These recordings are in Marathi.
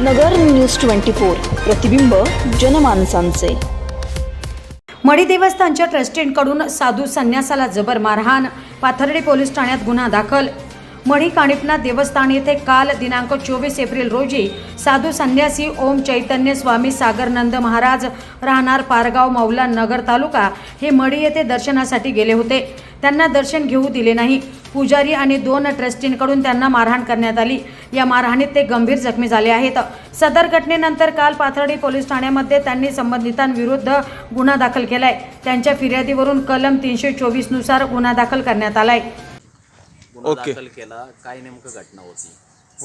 नगर न्यूज ट्वेंटी फोर प्रतिबिंब जनमानसांचे. मढी देवस्थानच्या ट्रस्टींकडून साधू संन्यासाला जबर मारहाण. पाथर्डी पोलीस ठाण्यात गुन्हा दाखल. मढी काणिपनाथ देवस्थान येथे काल दिनांक चोवीस एप्रिल रोजी साधू संन्यासी ओम चैतन्य स्वामी सागरनंद महाराज राहणार पारगाव मौला नगर तालुका हे मढी येथे दर्शनासाठी गेले होते. त्यांना दर्शन घेऊ दिले नाही. पुजारी आणि दोन ट्रस्टींकडून त्यांना मारहाण करण्यात आली. या मारहाणीत ते गंभीर जखमी झाले आहेत. सदर घटनेनंतर काल पाथर्डी पोलीस ठाण्यामध्ये त्यांनी संबंधितांविरुद्ध गुन्हा दाखल केलाय. त्यांच्या फिर्यादीवरून कलम तीनशे चोवीसनुसार गुन्हा दाखल करण्यात आलाय. गुन्हा. दाखल केला काय नेमकं घटना होती?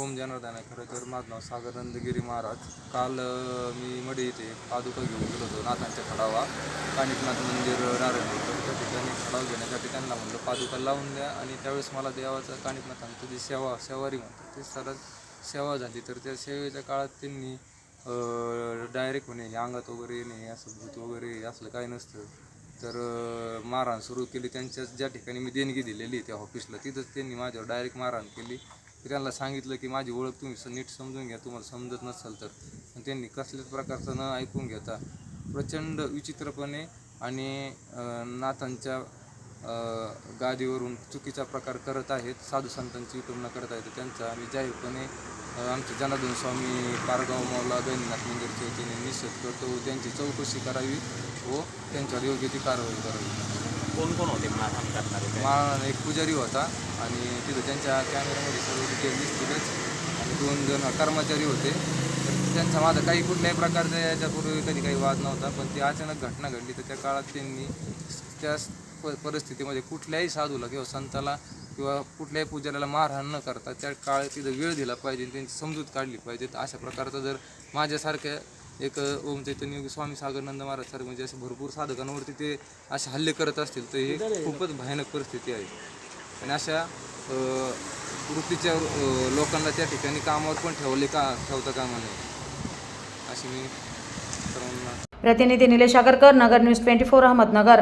ओम जनार्दन आहे खरं तर माझं नाव सागर नंदगिरी महाराज. काल अं, मी मडी इथे पादुका घेऊन गेलो होतो नाथांच्या खडावा. कानिकनाथ मंदिर नारायण तर त्या ठिकाणी खडाव घेण्यासाठी त्यांना म्हणलं पादुका लावून द्या. आणि त्यावेळेस मला देवाचा कानिकनाथांचं जी सेवा सेवारी म्हणतात ते सरळ सेवा झाली. तर त्या सेवेच्या काळात त्यांनी डायरेक्ट म्हणे अंगात वगैरे येणे असं भूत वगैरे असलं काही नसतं. तर मारहाण सुरू केली. त्यांच्या ज्या ठिकाणी मी देणगी दिलेली त्या ऑफिसला तिथंच त्यांनी माझ्यावर डायरेक्ट मारहाण केली. त्यांना सांगितलं की माझी ओळख तुम्ही नीट समजून घ्या. तुम्हाला समजत नसेल तर. पण त्यांनी कसल्याच प्रकारचं न ऐकून घेता प्रचंड विचित्रपणे आणि नाथांच्या गादीवरून चुकीचा प्रकार करत आहेत साधू संतांची विटंबना करत आहेत त्यांचा आम्ही जाहीरपणे आमचे जनार्दन स्वामी पारगाव मौला गैनीनाथ मंदिरचे वतीने निषेध करतो. त्यांची चौकशी करावी व त्यांच्यावर योग्य ती कारवाई करावी. कोण कोण होते? मारहाण करणारे एक पुजारी होता आणि तिथं त्यांच्या कॅमेऱ्यामध्ये सर्व डिटेल दिसतीलच. आणि दोन जण कर्मचारी होते. त्यांचा माझा काही कुठल्याही प्रकारचा याच्यापूर्वी कधी काही वाद नव्हता पण ती अचानक घटना घडली. तर त्या काळात त्यांनी त्या प- परिस्थितीमध्ये कुठल्याही साधूला किंवा संताला किंवा कुठल्याही पूजाऱ्याला मारहाण न करता त्या काळात तिथं वेळ दिला पाहिजे त्यांची समजूत काढली पाहिजे. तर अशा प्रकारचा जर माझ्यासारख्या एक ओम चैतन्य स्वामी सागरनंद महाराज सर म्हणजे असे भरपूर साधकांवरती ते असे हल्ले करत असतील तर हे खूपच भयानक परिस्थिती आहे. आणि अशा वृत्तीच्या लोकांना त्या ठिकाणी कामावर पण ठेवले का ठेवता कामा नये. अशी मी सर्वांना प्रतिनिधी Nilesh Agarkar Nagar news twenty four Ahmednagar.